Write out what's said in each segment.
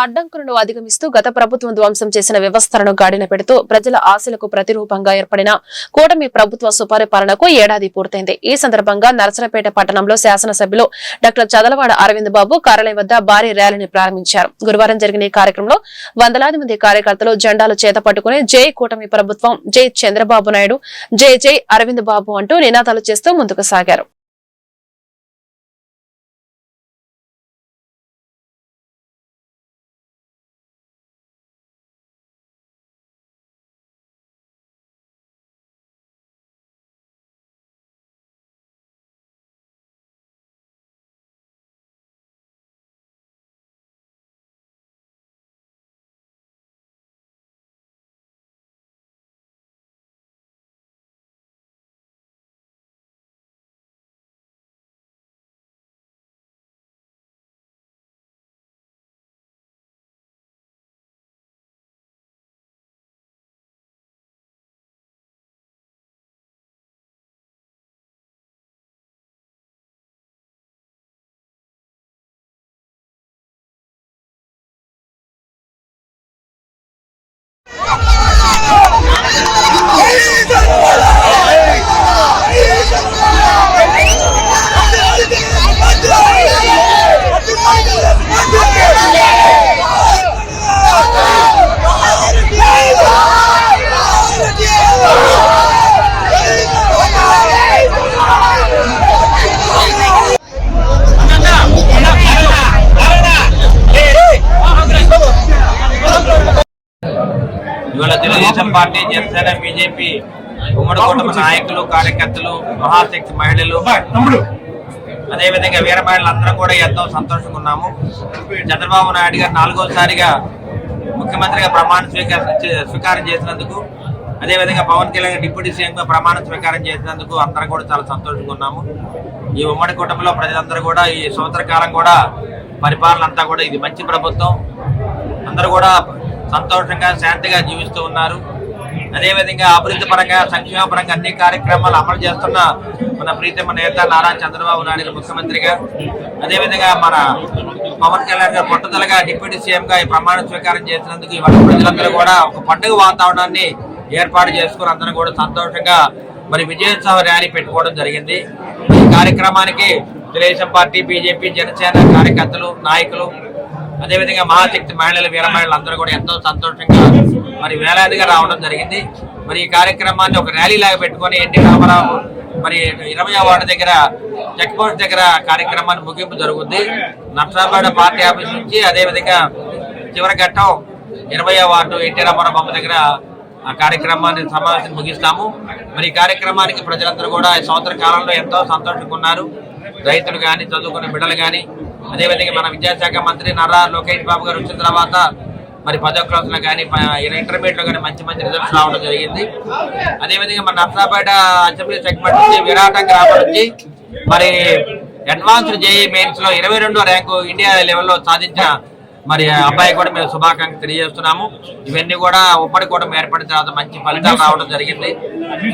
అడ్డంకులను అధిగమిస్తూ గత ప్రభుత్వం ధ్వంసం చేసిన వ్యవస్థలను గాడిన పెడుతూ ప్రజల ఆశలకు ప్రతిరూపంగా ఏర్పడిన కూటమి ప్రభుత్వ సుపరిపాలనకు ఏడాది పూర్తయింది. ఈ సందర్భంగా నరసరపేట పట్టణంలో శాసనసభ్యులు డాక్టర్ చదలవాడ అరవింద్ బాబు కార్యాలయం వద్ద భారీ ర్యాలీని ప్రారంభించారు. గురువారం జరిగిన ఈ కార్యక్రమంలో వందలాది మంది కార్యకర్తలు జెండాలు చేత పట్టుకుని జై కూటమి ప్రభుత్వం జై చంద్రబాబు నాయుడు జై జై అరవింద్ బాబు అంటూ నినాదాలు చేస్తూ ముందుకు సాగారు. తెలుగుదేశం పార్టీ జనసేన బీజేపీ ఉమ్మడి కుటుంబ నాయకులు కార్యకర్తలు మహాశక్తి మహిళలు. అదేవిధంగా వీర మహిళలు అందరం కూడా ఎంతో సంతోషంగా ఉన్నాము చంద్రబాబు నాయుడు గారు నాలుగోసారిగా ముఖ్యమంత్రిగా ప్రమాణ స్వీకారం స్వీకారం చేసినందుకు అదేవిధంగా పవన్ కళ్యాణ్ డిప్యూటీ సీఎంగా ప్రమాణ స్వీకారం చేసినందుకు అందరం కూడా చాలా సంతోషంగా ఉన్నాము ఈ ఉమ్మడి కుటుంబంలో ప్రజలందరూ కూడా ఈ సంవత్సర కాలం కూడా పరిపాలన అంతా కూడా ఇది మంచి ప్రభుత్వం. అందరూ కూడా సంతోషంగా శాంతిగా జీవిస్తూ ఉన్నారు. అదేవిధంగా అభివృద్ధి పరంగా సంక్షేమ పరంగా అన్ని కార్యక్రమాలు అమలు చేస్తున్న మన ప్రీతమ నేత నారా చంద్రబాబు నాయుడు ముఖ్యమంత్రిగా. అదేవిధంగా మన పవన్ కళ్యాణ్ గారు పట్టుదలగా డిప్యూటీ సీఎంగా ఈ ప్రమాణ స్వీకారం చేసినందుకు ఇవాళ ప్రజలందరూ కూడా ఒక పండుగ వాతావరణాన్ని ఏర్పాటు చేసుకుని అందరూ కూడా సంతోషంగా మరి విజయోత్సవ ర్యాలీ పెట్టుకోవడం జరిగింది. ఈ కార్యక్రమానికి తెలుగుదేశం పార్టీ బీజేపీ జనసేన కార్యకర్తలు నాయకులు అదేవిధంగా మహాశక్తి మహిళలు వీర మహిళలు అందరూ కూడా ఎంతో సంతోషంగా మరి వేలాదిగా రావడం జరిగింది. మరి ఈ కార్యక్రమాన్ని ఒక ర్యాలీ లాగా పెట్టుకొని ఎన్టీ రామారావు మరి ఇరవై వార్డు దగ్గర చెక్ పోస్ట్ దగ్గర కార్యక్రమాన్ని ముగింపు జరుగుతుంది నర్సాపేట పార్టీ ఆఫీస్ నుంచి అదేవిధంగా చివరి ఘట్టం ఇరవై వార్డు ఎన్టీ రామారావు బొమ్మ దగ్గర ఆ కార్యక్రమాన్ని సమావేశం ముగిస్తాము. మరి ఈ కార్యక్రమానికి ప్రజలందరూ కూడా ఈ సంవత్సర కాలంలో ఎంతో సంతోషంగా ఉన్నారు. రైతులు కానీ చదువుకునే బిడ్డలు కానీ అదేవిధంగా మన విద్యాశాఖ మంత్రి నారా లోకేష్ బాబు గారు వచ్చిన తర్వాత మరి పదో క్లాసులో కానీ ఇంటర్మీడియట్లో కానీ మంచి మంచి రిజల్ట్స్ రావడం జరిగింది. అదేవిధంగా మన నర్సాపేట అసెంబ్లీ సెగ్మెంట్ నుంచి విరాటం గ్రామం నుంచి మరి అడ్వాన్స్డ్ జేఈ మెయిన్స్లో ఇరవై రెండో ర్యాంకు ఇండియా లెవెల్లో సాధించిన మరి అబ్బాయి కూడా మేము శుభాకాంక్షలు తెలియజేస్తున్నాము. ఇవన్నీ కూడా ఉమ్మడి కూడా ఏర్పడిన తర్వాత మంచి ఫలితాలు రావడం జరిగింది.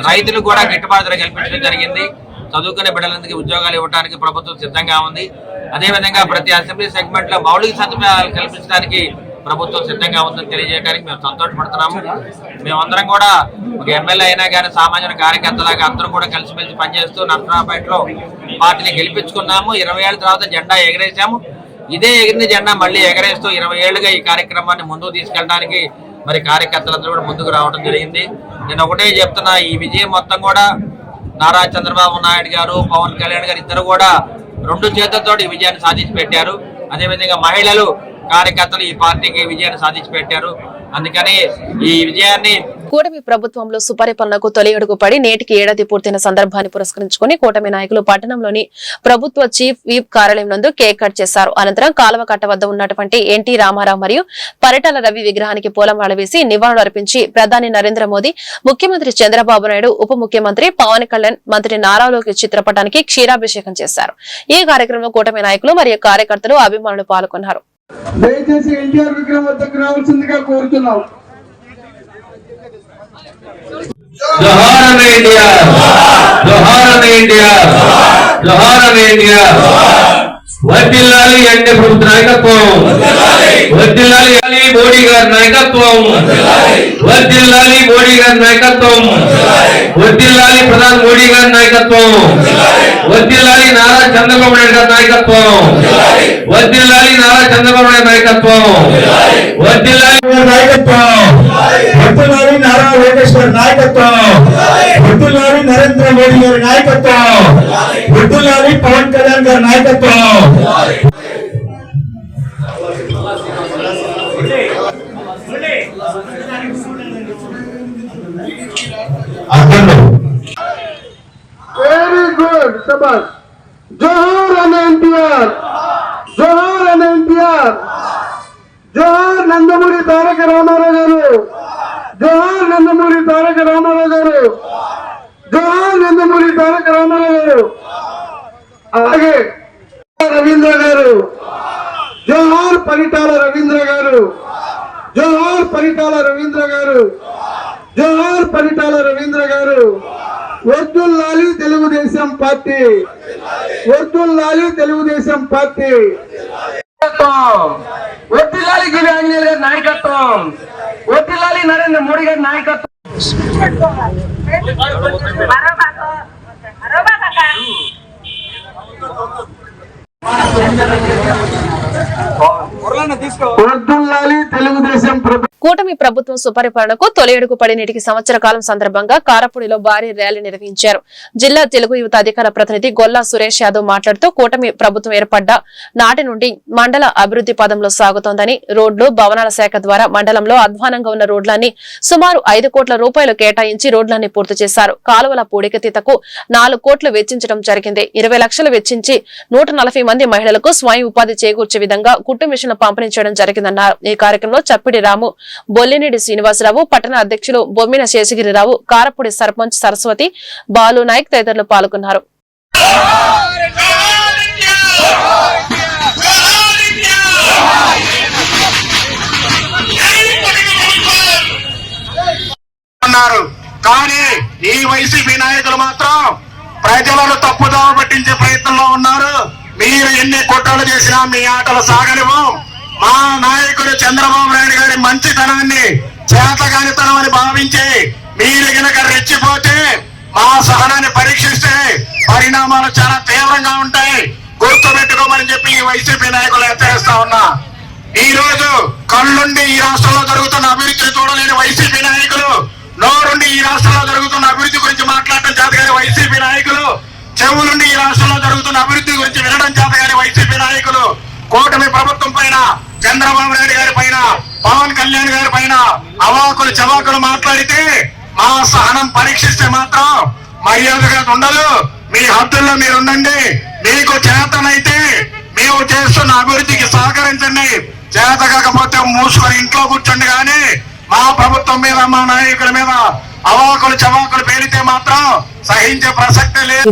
రైతులు కూడా గిట్టుబాటు ధర కల్పించడం జరిగింది. చదువుకునే బిడ్డలందరికీ ఉద్యోగాలు ఇవ్వడానికి ప్రభుత్వం సిద్ధంగా ఉంది. అదేవిధంగా ప్రతి అసెంబ్లీ సెగ్మెంట్లో మౌలిక సదుపాయాలు కల్పించడానికి ప్రభుత్వం సిద్ధంగా ఉందని తెలియజేయడానికి మేము సంతోషపడుతున్నాము. మేమందరం కూడా ఒక ఎమ్మెల్యే అయినా కానీ సామాన్య కార్యకర్తలాగా అందరూ కూడా కలిసిమెలిసి పనిచేస్తూ నర్సరాపేటలో పార్టీని గెలిపించుకున్నాము. ఇరవై ఏళ్ళ తర్వాత జెండా ఎగరేసాము ఇదే ఎగిరిన జెండా మళ్ళీ ఎగరేస్తూ ఇరవై ఏళ్ళుగా ఈ కార్యక్రమాన్ని ముందుకు తీసుకెళ్ళడానికి మరి కార్యకర్తలందరూ కూడా ముందుకు రావడం జరిగింది. నేను ఒకటే చెప్తున్నా ఈ విజయం మొత్తం కూడా నారా చంద్రబాబు నాయుడు గారు పవన్ కళ్యాణ్ గారు ఇద్దరు కూడా రెండు చేతులతో ఈ విజయాన్ని సాధించి పెట్టారు. అదేవిధంగా మహిళలు కార్యకర్తలు ఈ పార్టీకి విజయాన్ని సాధించి పెట్టారు. అందుకని ఈ విజయాన్ని కూటమి ప్రభుత్వంలో సుపరిపాలనకు తొలి అడుగు పడి నేటికి ఏడాది పూర్తయిన సందర్భాన్ని పురస్కరించుకుని కూటమి నాయకులు పట్టణంలోని ప్రభుత్వ చీఫ్ వీప్ కార్యాలయం నందు కేక్ కట్ చేశారు. అనంతరం కాలువ కట్ట వద్ద ఉన్నటువంటి ఎన్టీ రామారావు మరియు పరిటాల రవి విగ్రహానికి పూలమాల వేసి నివాళులు అర్పించి ప్రధాని నరేంద్ర మోదీ ముఖ్యమంత్రి చంద్రబాబు నాయుడు ఉప ముఖ్యమంత్రి పవన్ కళ్యాణ్ మంత్రి నారా చిత్రపటానికి క్షీరాభిషేకం చేశారు. ఈ కార్యక్రమంలో కూటమి నాయకులు మరియు కార్యకర్తలు అభిమానులు పాల్గొన్నారు. దయచేసి ఎన్టీఆర్ విగ్రహం వద్దకు రావాల్సిందిగా కోరుతున్నాం. జోహార్ ఇండియా. జోహార్ ఇండియా. జోహార్ ఇండియా. వర్దిల్లాలి అంటే ప్రభుత్వ నాయకత్వం. వర్దిల్లాలి మోడీ గారి నాయకత్వం వర్దిల్లాలి మోడీ గారి నాయకత్వం వర్దిల్లాలి ప్రధాని మోడీ గారి నాయకత్వం వర్దిల్లాలి నారా చంద్రబాబు నాయుడు గారి నాయకత్వం వర్దిల్లాలి నారా చంద్రబాబు నాయుడు నాయకత్వం వర్దిల్లాలి నాయకత్వం వర్తులారి నారా లోకేష్ గారి నాయకత్వం వర్తులారి నరేంద్ర మోడీ గారి నాయకత్వం వర్తులారి పవన్ కళ్యాణ్ గారి నాయకత్వం వెరీ గుడ్ శబాష్ జోహార్ అన్న ఎన్టీఆర్ జోహార్ అన్న ఎన్టీఆర్ జోహార్ నందమూరి తారక రామారావు గారు జోహార్ నందమూరి తారక రామారావు గారు జోహార్ నందమూరి తారక రామారావు గారు అలాగే రవీంద్ర గారు జోహార్ పరిటాల రవీంద్ర గారు జోహార్ పరిటాల రవీంద్ర గారు. జోహార్ పరిటాల రవీంద్ర గారు. వర్దుల్లాలి తెలుగుదేశం పార్టీ. వర్దుల్లాలి తెలుగుదేశం పార్టీ. వర్దిల్లాలి గిరి ఆంజనేయులు గారి నాయకత్వం. వర్దిల్లాలి నరేంద్ర మోడీ గారి నాయకత్వం. వర్దుల్లాలి తెలుగుదేశం ప్రభుత్వం. కూటమి ప్రభుత్వం సుపరిపాలనకు తొలి అడుగు పడినటికి సంవత్సర కాలం సందర్భంగా కారపూడిలో భారీ ర్యాలీ నిర్వహించారు. జిల్లా తెలుగు యువత అధికార ప్రతినిధి గొల్లా సురేష్ యాదవ్ మాట్లాడుతూ కూటమి ప్రభుత్వం ఏర్పడ్డ నాటి నుండి మండల అభివృద్ధి పదంలో సాగుతోందని రోడ్లు భవనాల శాఖ ద్వారా మండలంలో అధ్వానంగా ఉన్న రోడ్లన్నీ సుమారు ఐదు కోట్ల రూపాయలు కేటాయించి రోడ్లన్నీ పూర్తి చేశారు. కాలువల పూడికతీతకు నాలుగు కోట్లు వెచ్చించడం జరిగింది. ఇరవై లక్షలు వెచ్చించి నూట నలభై మంది మహిళలకు స్వయం ఉపాధి చేకూర్చే విధంగా కుట్టు మిషన్ పంపిణీ చేయడం జరిగిందన్నారు. ఈ కార్యక్రమంలో చప్పిడి రాము బొల్లినేడి శ్రీనివాసరావు పట్టణ అధ్యక్షులు బొమ్మిన శేషగిరిరావు కారపూడి సర్పంచ్ సరస్వతి బాలు నాయక్ తదితరులు పాల్గొన్నారు. కానీ ఈ వైసీపీ నాయకులు మాత్రం ప్రజలను తప్పుదోవ పట్టించే ప్రయత్నంలో ఉన్నారు. మీరు ఎన్ని కుట్రలు చేసినా మీ ఆటలు సాగనివ్వం. మా నాయకుడు చంద్రబాబు నాయుడు గారి మంచితనాన్ని చేతగానితనం అని భావించి మీరు గనక రెచ్చిపోతే మా సహనాన్ని పరీక్షిస్తే పరిణామాలు చాలా తీవ్రంగా ఉంటాయి. గుర్తుపెట్టుకోమని చెప్పి ఈ వైసీపీ నాయకులు హెచ్చరిస్తా ఉన్నా. ఈ రోజు కళ్ళుండి ఈ రాష్ట్రంలో జరుగుతున్న అభివృద్ధి చూడలేని వైసీపీ నాయకులు నోరుండి ఈ రాష్ట్రంలో జరుగుతున్న అభివృద్ధి గురించి మాట్లాడటం చేతగాని వైసీపీ నాయకులు చెవులుండి ఈ రాష్ట్రంలో జరుగుతున్న అభివృద్ధి గురించి వినడం చేతగాని వైసీపీ నాయకులు కూటమి ప్రభుత్వం పైన చంద్రబాబు నాయుడు గారి పైన పవన్ కళ్యాణ్ గారి పైన అవాకులు చవాకులు మాట్లాడితే మా సహనం పరీక్షిస్తే మాత్రం మర్యాదగా ఉండదు మీ హద్దుల్లో మీరు ఉండండి మీకు చేతనైతే మేము చేస్తున్న అభివృద్ధికి సహకరించండి. చేత కాకపోతే మూసుకొని ఇంట్లో కూర్చోండి కానీ మా ప్రభుత్వం మీద మా నాయకుల మీద అవాకులు చవాకులు పేలితే మాత్రం సహించే ప్రసక్తే లేదు.